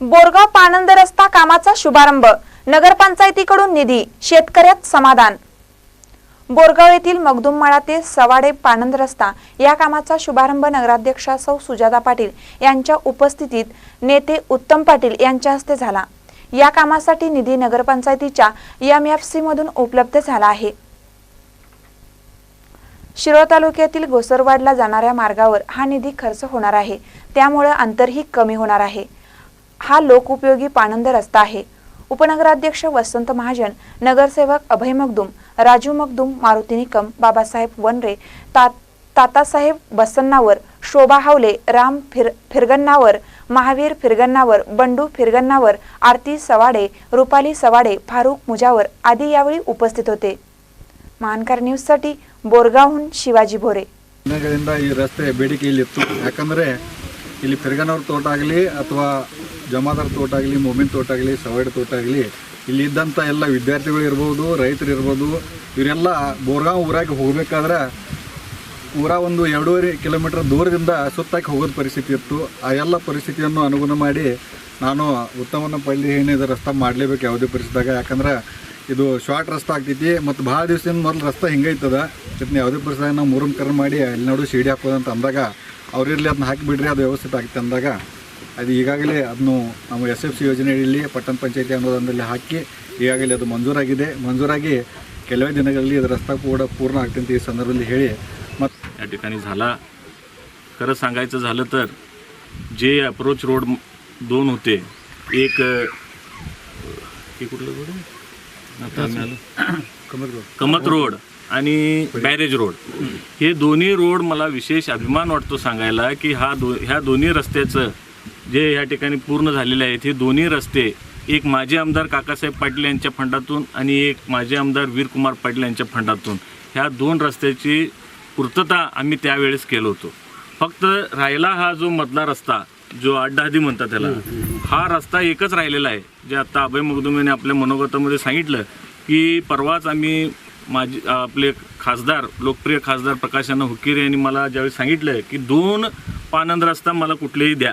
बोरगाव पानंद रस्ता कामाचा शुभारंभ. नगरपंचायतीकडून निधी शेतकऱ्यात समाधान. बोरगाव येथील मगदुममाळा ते सवाडे पानंद रस्ता या कामाचा शुभारंभ नगराध्यक्षा सौ सुजाता पाटील यांच्या उपस्थितीत नेते उत्तम पाटील यांच्या हस्ते झाला. या कामासाठी निधी नगरपंचायतीच्या एम एफ सी मधून उपलब्ध झाला आहे. शिरोळ तालुक्यातील घोसरवाडला जाणाऱ्या मार्गावर हा निधी खर्च होणार आहे. त्यामुळे अंतरही कमी होणार आहे. हा लोकउपयोगी पाणंद रस्ता आहे उपनगराध्यक्ष वसंत महाजन नगरसेवक अभय मगदुम राजू मगदुम मारुती निकम बाबासाहेब वनरे ता तातासाहेब बसन्नावर शोभा हावले राम फिर फिरगन्नावर महावीर फिरगन्नावर बंडू फिरगन्नावर आरती सवाडे रुपाली सवाडे फारुख मुजावर आदी यावेळी उपस्थित होते महानकार न्यूजसाठी बोरगावहून ಶಿವಾಜಿ ಭೋರೆ ದಿನಗಳಿಂದ ಈ ರಸ್ತೆ ಬೇಡಿಕೆ ಇಲ್ಲಿತ್ತು ಯಾಕಂದರೆ ಇಲ್ಲಿ ಫಿರ್ಗನವ್ರ ತೋಟ ಆಗಲಿ ಅಥವಾ ಜಮಾದಾರ್ ತೋಟ ಆಗಲಿ ಮೊಮಿನ್ ತೋಟ ಆಗಲಿ ಸವಾಡಿ ತೋಟ ಆಗಲಿ, ಇಲ್ಲಿ ಇದ್ದಂಥ ಎಲ್ಲ ವಿದ್ಯಾರ್ಥಿಗಳು ಇರ್ಬೋದು, ರೈತರು ಇರ್ಬೋದು, ಇವರೆಲ್ಲ ಬೋರ್ಗಾಂವ್ ಊರಾಗೆ ಹೋಗಬೇಕಾದ್ರೆ ಊರ ಒಂದು ಎರಡೂವರೆ ಕಿಲೋಮೀಟರ್ ದೂರದಿಂದ ಸುತ್ತಾಕಿ ಹೋಗೋದು ಪರಿಸ್ಥಿತಿ ಇತ್ತು. ಆ ಎಲ್ಲ ಪರಿಸ್ಥಿತಿಯನ್ನು ಅನುಗುಣ ಮಾಡಿ ನಾನು ಉತ್ತಮನ ಪಳ್ಳಿ ಏನಿದೆ ರಸ್ತೆ ಮಾಡಲೇಬೇಕು ಯಾವುದೇ ಪರಿಸ್ಥಿತಿದಾಗ. ಯಾಕಂದ್ರೆ ಇದು ಶಾರ್ಟ್ ರಸ್ತೆ ಆಗ್ತೈತಿ ಮತ್ತು ಭಾಳ ದಿವಸದಿಂದ ಮೊದಲು ರಸ್ತೆ ಹಿಂಗೈತದ ಇದನ್ನ ಯಾವುದೇ ಪರಿಸ್ಥಿತಿ ನಾವು ಮೂರಮ್ ಮಾಡಿ ಅಲ್ಲಿ ನೋಡು ಶಿಡಿ ಹಾಕೋದಂತ ಅಂದಾಗ ಅವ್ರಿರ್ಲಿ ಅದನ್ನ ಹಾಕಿಬಿಡ್ರಿ ಅದು ವ್ಯವಸ್ಥಿತ ಆಗುತ್ತೆ ಅಂದಾಗ ಅದು ಈಗಾಗಲೇ ಅದನ್ನು ನಮ್ಮ ಎಸ್ ಎಫ್ ಸಿ ಯೋಜನೆಯಲ್ಲಿ ಪಟ್ಟಣ ಪಂಚಾಯತಿ ಅನುದಾನದಲ್ಲಿ ಹಾಕಿ ಈಗಾಗಲೇ ಅದು ಮಂಜೂರಾಗಿದೆ ಮಂಜೂರಾಗಿ ಕೆಲವೇ ದಿನಗಳಲ್ಲಿ ಅದು ರಸ್ತೆ ಕೂಡ ಪೂರ್ಣ ಆಗ್ತಂತ ಈ ಸಂದರ್ಭದಲ್ಲಿ ಹೇಳಿ ಮತ್ತು या ठिकाणी झाला खरं सांगायचं झालं तर जे अप्रोच रोड म- दोन होते एक अ, हे कुठलं रोड आहे? आता आम्ही आलो. कमत रोड आणि बॅरेज रोड हे दोन्ही रोड मला विशेष अभिमान वाटतो सांगायला की हा दो ह्या दोन्ही रस्त्याचं जे या ठिकाणी पूर्ण झालेले आहेत हे दोन्ही रस्ते एक माजी आमदार काकासाहेब पाटील यांच्या फंडातून आणि एक माजी आमदार वीरकुमार पाटील यांच्या फंडातून. ह्या दोन रस्त्याची पूर्तता आम्ही त्यावेळेस केलो होतो. फक्त राहिला हा जो मधला रस्ता जो अड्डाहदी म्हणतात त्याला हा रस्ता एकच राहिलेला आहे. जे आता अभय मगदुम आपल्या मनोगतामध्ये सांगितलं की परवाच आम्ही माझी आपले खासदार लोकप्रिय खासदार प्रकाशानं हुकीर यांनी मला ज्यावेळी सांगितलं की दोन पानंद रस्ता मला कुठलेही द्या.